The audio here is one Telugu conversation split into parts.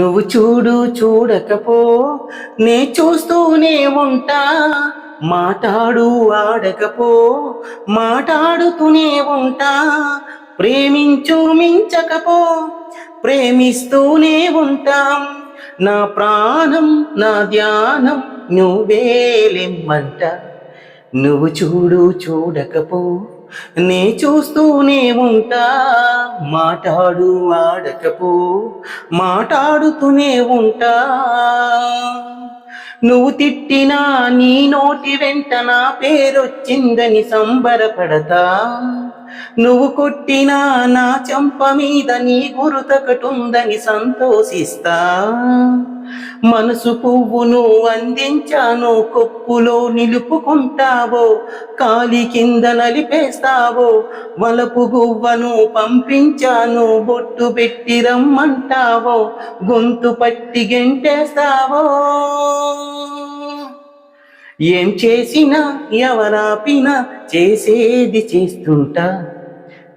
నువ్వు చూడు చూడకపో నే చూస్తూనే ఉంటా. మాటాడు ఆడకపో మాటాడుతూనే ఉంటా. ప్రేమించు మించకపో ప్రేమిస్తూనే ఉంటాం. నా ప్రాణం నా ధ్యానం నువ్వేలెమ్మంట నువ్వు చూడు చూడకపో నే చూస్తూనే ఉంటా. మాట్లాడు ఆడకపో మాటాడుతూనే ఉంటా. నువ్వు తిట్టినా నీ నోటి వెంట నా పేరొచ్చిందని సంబరపడతా. నువ్వు కొట్టినా నా చెంప మీద నీ గురుతకటుందని సంతోషిస్తా. మనసు పువ్వును అందించాను కొప్పులో నిలుపుకుంటావో కాలి కింద నలిపేస్తావో వలపు గువ్వను పంపించాను బొట్టు పెట్టి రమ్మంటావో గొంతు పట్టి గెంటేస్తావో. ఏం చేసినా ఎవరాపినా చేసేది చేస్తుంటా.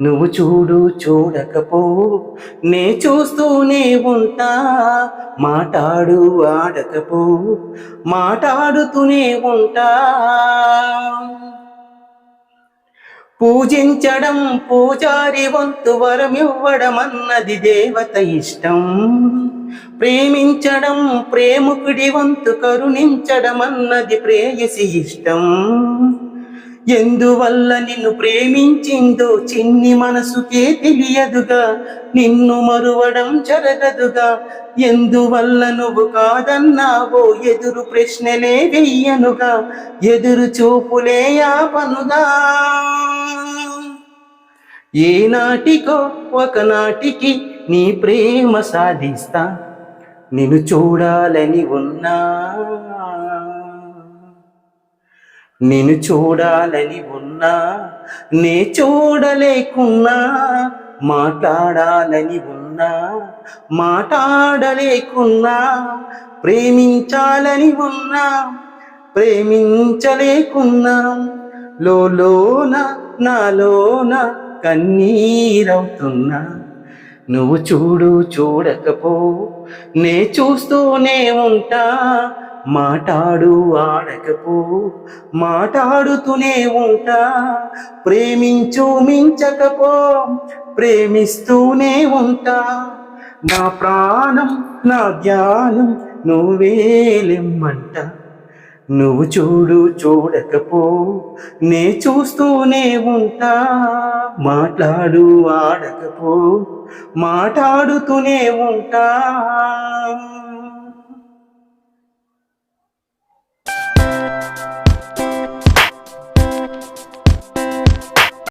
నువ్వు చూడు చూడకపో. నే చూస్తూనే ఉంటా. మాటాడు ఆడకపో. మాటాడుతూనే ఉంటా. పూజించడం పూజారి వంతు వరమివ్వడం అన్నది దేవత ఇష్టం. ప్రేమించడం ప్రేముకుడి వంతు కరుణించడం అన్నది ప్రేయసి ఇష్టం. ఎందువల్ల నిన్ను ప్రేమించిందో చిన్ని మనసుకే తెలియదుగా నిన్ను మరువడం జరగదుగా. ఎందువల్ల నువ్వు కాదన్నావో ఎదురు ప్రశ్నలే వెయ్యనుగా ఎదురు చూపులే ఆపనుగా. ఏనాటికో ఒకనాటికి నీ ప్రేమ సాధిస్తా నిన్ను చూడాలని ఉన్నా. నేను చూడాలని ఉన్నా నే చూడలేకున్నా మాట్లాడాలని ఉన్నా మాట్లాడలేకున్నా ప్రేమించాలని ఉన్నా ప్రేమించలేకున్నా లోన నాలోన కన్నీరవుతున్నా. నువ్వు చూడు చూడకపో నే చూస్తూనే ఉంటా మాటాడు ఆడకపో మాటాడుతూనే ఉంటా. ప్రేమించు మించకపో ప్రేమిస్తూనే ఉంటా. నా ప్రాణం నా ధ్యానం నువ్వేలిమ్మంట నువ్వు చూడు చూడకపో నే చూస్తూనే ఉంటా. మాట్లాడు ఆడకపో మాట్లాడుతూనే ఉంటా.